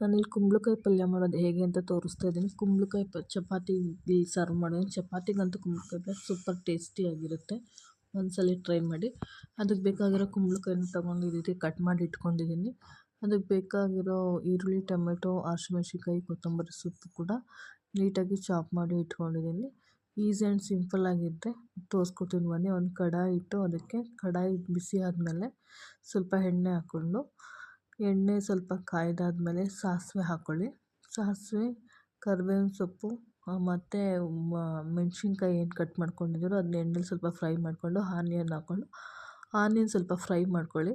ನಾನಿಲ್ಲಿ ಕುಂಬಳಕಾಯಿ ಪಲ್ಯ ಮಾಡೋದು ಹೇಗೆ ಅಂತ ತೋರಿಸ್ತಾ ಇದ್ದೀನಿ. ಕುಂಬಳಕಾಯಿ ಪ ಚಪಾತಿಗೆ ಸರ್ವ್ ಮಾಡೋದು ಚಪಾತಿಗಂತೂ ಕುಂಬಳಕಾಯಿ ಪಲ್ಯ ಸೂಪರ್ ಟೇಸ್ಟಿಯಾಗಿರುತ್ತೆ ಒಂದ್ಸಲ ಟ್ರೈ ಮಾಡಿ. ಅದಕ್ಕೆ ಬೇಕಾಗಿರೋ ಕುಂಬಳಕಾಯಿನ ತೊಗೊಂಡು ಕಟ್ ಮಾಡಿ ಇಟ್ಕೊಂಡಿದ್ದೀನಿ. ಅದಕ್ಕೆ ಬೇಕಾಗಿರೋ ಈರುಳ್ಳಿ, ಟೊಮೆಟೊ ಹಸಿಮೆಣ್ಸಿನ್ಕಾಯಿ ಕೊತ್ತಂಬರಿ ಸೊಪ್ಪು ಕೂಡ ನೀಟಾಗಿ ಚಾಪ್ ಮಾಡಿ ಇಟ್ಕೊಂಡಿದ್ದೀನಿ. ಈಸಿ ಆ್ಯಂಡ್ ಸಿಂಪಲ್ ಆಗಿದ್ದರೆ ತೋರಿಸ್ಕೊಡ್ತೀನಿ ಬನ್ನಿ. ಒಂದು ಕಡಾಯಿ ಇಟ್ಟು ಅದಕ್ಕೆ ಕಡಾಯಿ ಬಿಸಿ ಆದಮೇಲೆ ಸ್ವಲ್ಪ ಎಣ್ಣೆ ಹಾಕ್ಕೊಂಡು ಎಣ್ಣೆ ಸ್ವಲ್ಪ ಕಾಯ್ದಾದ್ಮೇಲೆ ಸಾಸಿವೆ ಹಾಕ್ಕೊಳ್ಳಿ ಸಾಸಿವೆ, ಕರ್ಬೇವಿನ ಸೊಪ್ಪು ಮತ್ತು ಮೆಣಸಿನ್ಕಾಯಿ ಏನು ಕಟ್ ಮಾಡ್ಕೊಂಡಿದ್ದೀರೋ ಅದನ್ನ ಎಣ್ಣೆಲಿ ಸ್ವಲ್ಪ ಫ್ರೈ ಮಾಡಿಕೊಂಡು ಆನಿಯನ್ ಹಾಕ್ಕೊಂಡು ಆನಿಯನ್ ಸ್ವಲ್ಪ ಫ್ರೈ ಮಾಡ್ಕೊಳ್ಳಿ.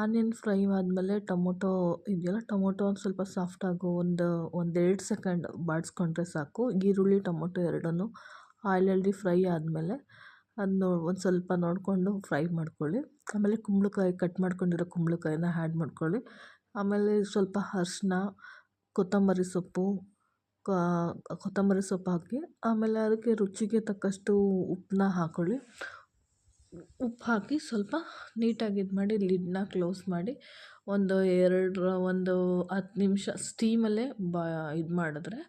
ಆನಿಯನ್ ಫ್ರೈ ಆದಮೇಲೆ ಟೊಮೊಟೊ ಇದೆಯಲ್ಲ, ಟೊಮೊಟೊ ಒಂದು ಸ್ವಲ್ಪ ಸಾಫ್ಟ್ ಆಗೋ ಒಂದು ಒಂದೆರಡು ಸೆಕೆಂಡ್ ಬಾಡಿಸ್ಕೊಂಡ್ರೆ ಸಾಕು. ಈರುಳ್ಳಿ, ಟೊಮೊಟೊ ಎರಡನ್ನೂ ಆಯಿಲಲ್ಲಿ ಫ್ರೈ ಆದಮೇಲೆ ಅದನ್ನ ಒಂದು ಸ್ವಲ್ಪ ನೋಡಿಕೊಂಡು ಫ್ರೈ ಮಾಡ್ಕೊಳ್ಳಿ. ಆಮೇಲೆ ಕುಂಬಳಕಾಯಿ ಕಟ್ ಮಾಡ್ಕೊಂಡಿರೋ ಕುಂಬಳಕಾಯಿನ ಆ್ಯಡ್ ಮಾಡ್ಕೊಳ್ಳಿ. ಆಮೇಲೆ ಸ್ವಲ್ಪ ಅರ್ಶಿನ ಕೊತ್ತಂಬರಿ ಸೊಪ್ಪು ಕೊತ್ತಂಬರಿ ಸೊಪ್ಪು ಹಾಕಿ, ಆಮೇಲೆ ಅದಕ್ಕೆ ರುಚಿಗೆ ತಕ್ಕಷ್ಟು ಉಪ್ಪನ್ನ ಹಾಕ್ಕೊಳ್ಳಿ ಉಪ್ಪು ಹಾಕಿ ಸ್ವಲ್ಪ ನೀಟಾಗಿ ಇದು ಮಾಡಿ ಲಿಡ್ನ ಕ್ಲೋಸ್ ಮಾಡಿ, ಒಂದು ಎರಡರ ಒಂದು ಹತ್ತು ನಿಮಿಷ ಸ್ಟೀಮಲ್ಲೇ ಬ, ಇದು ಮಾಡಿದ್ರೆ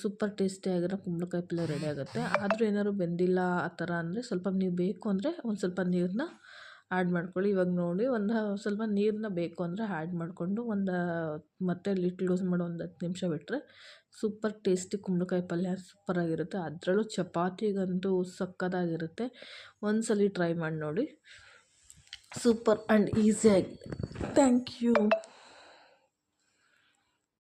ಸೂಪರ್ ಟೇಸ್ಟಿಯಾಗಿರೋ ಕುಂಬಳಕಾಯಿ ಪಲ್ಯ ರೆಡಿ ಆಗುತ್ತೆ. ಆದರೂ ಏನಾದ್ರು ಬೆಂದಿಲ್ಲ ಆ ಥರ ಅಂದರೆ ಸ್ವಲ್ಪ ನೀವು ಬೇಕು ಅಂದರೆ ಒಂದು ಸ್ವಲ್ಪ ನೀರನ್ನ ಆ್ಯಡ್ ಮಾಡ್ಕೊಳ್ಳಿ. ಇವಾಗ ನೋಡಿ ಒಂದು ಸ್ವಲ್ಪ ನೀರನ್ನ ಬೇಕು ಅಂದರೆ ಆ್ಯಡ್ ಮಾಡಿಕೊಂಡು ಒಂದು ಮತ್ತೆ ಲಿಟ್ಲ್ ಕ್ಲೋಸ್ ಮಾಡಿ ಒಂದು ಹತ್ತು ನಿಮಿಷ ಬಿಟ್ಟರೆ ಸೂಪರ್ ಟೇಸ್ಟಿ ಕುಂಬಳಕಾಯಿ ಪಲ್ಯ ಸೂಪರಾಗಿರುತ್ತೆ ಅದರಲ್ಲೂ ಚಪಾತಿಗಂತೂ ಸಕ್ಕತ್ತಾಗಿರುತ್ತೆ. ಒಂದು ಸಲ ಟ್ರೈ ಮಾಡಿ ನೋಡಿ. ಸೂಪರ್ ಆ್ಯಂಡ್ ಈಸಿಯಾಗಿ ಥ್ಯಾಂಕ್ ಯು.